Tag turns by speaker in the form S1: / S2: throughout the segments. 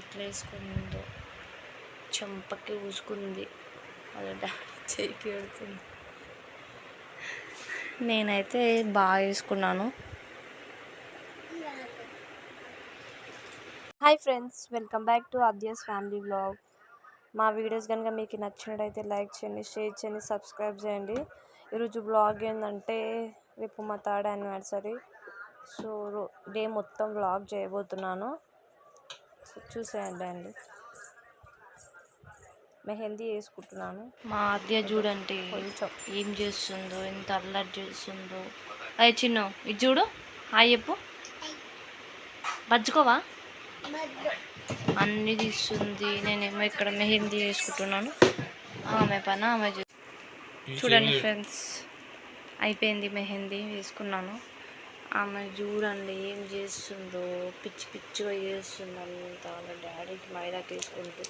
S1: ఎట్లా వేసుకుందో. చెంపకి ఊసుకుంది. అలా చేయికి పెడుతుంది. నేనైతే బాగా వేసుకున్నాను. Hi friends welcome back to Adyas family vlog మా వీడియోస్ కనుక మీకు నచ్చినట్టయితే లైక్ చేయండి షేర్ చేయండి సబ్స్క్రైబ్ చేయండి. ఈరోజు బ్లాగ్ ఏంటంటే రేపు మా థర్డ్ యానివర్సరీ. సో డే మొత్తం బ్లాగ్ చేయబోతున్నాను. చూసేయండి మెహందీ వేసుకుంటున్నాను. మా ఆద్య చూడండి కొంచెం. ఏం చేస్తుందో ఎంత అల్లరి చేస్తుందో. అయ్యి చిన్న ఇది చూడు. హాయ్ చెప్పు. బజ్జుకోవా అన్నీ తీస్తుంది. నేనేమో ఇక్కడ మెహందీ వేసుకుంటున్నాను. ఆమె పని ఆమె చూ- చూడండి ఫ్రెండ్స్. అయిపోయింది మెహందీ వేసుకున్నాను. ఆమె చూడండి ఏం చేస్తుందో. పిచ్చి పిచ్చిగా చేస్తుంది అంతా వాళ్ళ డాడీకి మైదాకి వేసుకుంటూ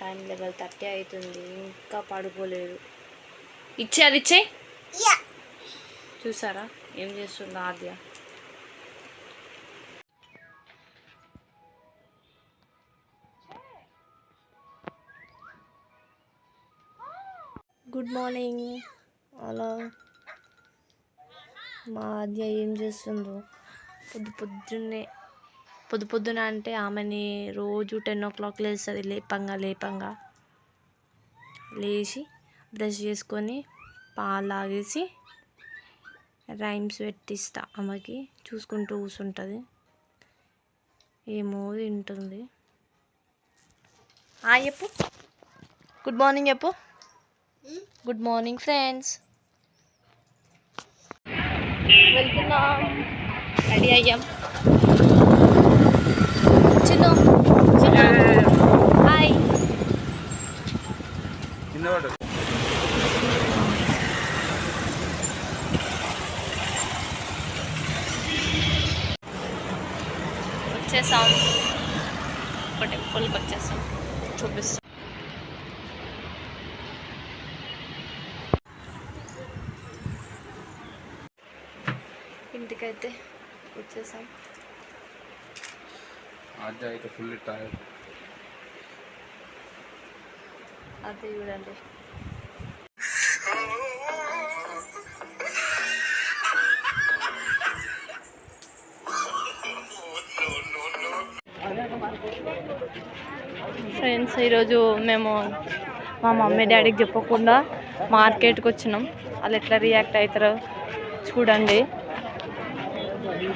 S1: టైం లెవెల్ థర్టీ అవుతుంది. ఇంకా పడుకోలేదు. ఇచ్చే? అది ఇచ్చే చూసారా? ఏం చేస్తుందో ఆద్య. Good morning. అలా మా ఆద్య ఏం చేస్తుందో? పొద్దు పొద్దున్నే పొద్దు పొద్దున అంటే ఆమెని రోజు టెన్ ఓ క్లాక్ లేస్తుంది లేపంగా లేపంగా. లేచి బ్రష్ చేసుకొని పాలు తాగేసి రైమ్స్ పెట్టిస్తా ఆమెకి. చూసుకుంటూ కూర్చుంటుంది ఏమో తింటుంది. ఆ చెప్పు. గుడ్ మార్నింగ్ చెప్పు. Good morning friends. వెళ్తున్నాం. రెడీ అయ్యాం. చిన్న చిన్న. హాయ్ వచ్చేసాం. ఒక టెంపుల్కి వచ్చేసాం చూపిస్తాం. ఇంటికైతే వచ్చేసాం.
S2: ఆద్య అయితే ఫుల్ టైర్డ్
S1: అదే చూడండి. ఫ్రెండ్స్ ఈరోజు మేము మా మమ్మీ డాడీకి చెప్పకుండా మార్కెట్కి వచ్చినాం. వాళ్ళు ఎట్లా రియాక్ట్ అవుతారో చూడండి.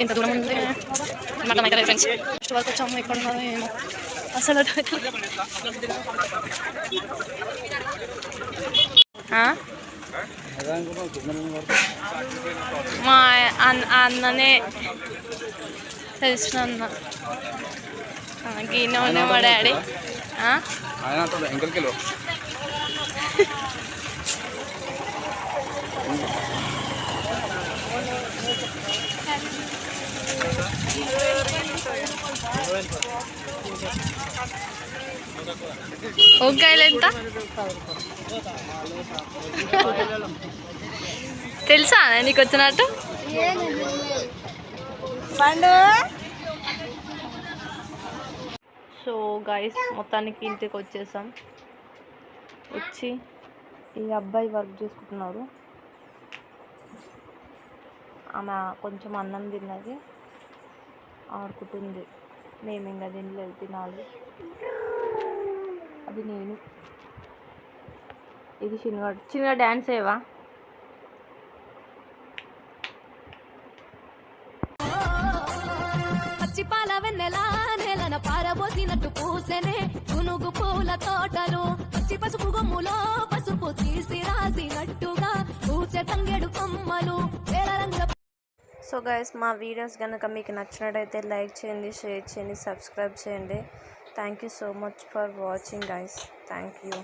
S1: ఇంత దూరం ఉంది అర్థమైతే ఫ్రెండ్స్ ఫస్ట్ వరకు వచ్చాము ఎక్కడ ఉన్నారో ఏమో అసలు? మా అన్న అన్ననే తెలిసిన అన్న గీనే ఉన్నాయి మా డాడీ వంకాయలు ఎంత? తెలుసా నీకు వచ్చినట్టు?
S3: పండు.
S1: సో గైస్ మొత్తానికి ఇంటికి వచ్చేసాం. వచ్చి ఈ అబ్బాయి వర్క్ చేసుకుంటున్నారు. ఆమె కొంచెం అన్నం తిన్నది. ఆడుకుంటుంది మేము ఇంకా తినలేదు తినాలి. అది నేను. ఇది చిన్నగా చిన్నగా డ్యాన్స్ ఏవా?
S4: పచ్చి పాల వెన్నెలా నెలన పారబోసినట్టు పూసెనే గునుగు పూల తోటలు. పచ్చి పసుపు గొమ్ములో పసుపు తీసి రాసినట్టుగా పూచె తంగెడు కొమ్మలు.
S1: సో గైస్ మా వీడియోస్ కనుక మీకు నచ్చినట్టయితే లైక్ చేయండి షేర్ చేయండి సబ్స్క్రైబ్ చేయండి. Thank you so much for watching guys thank you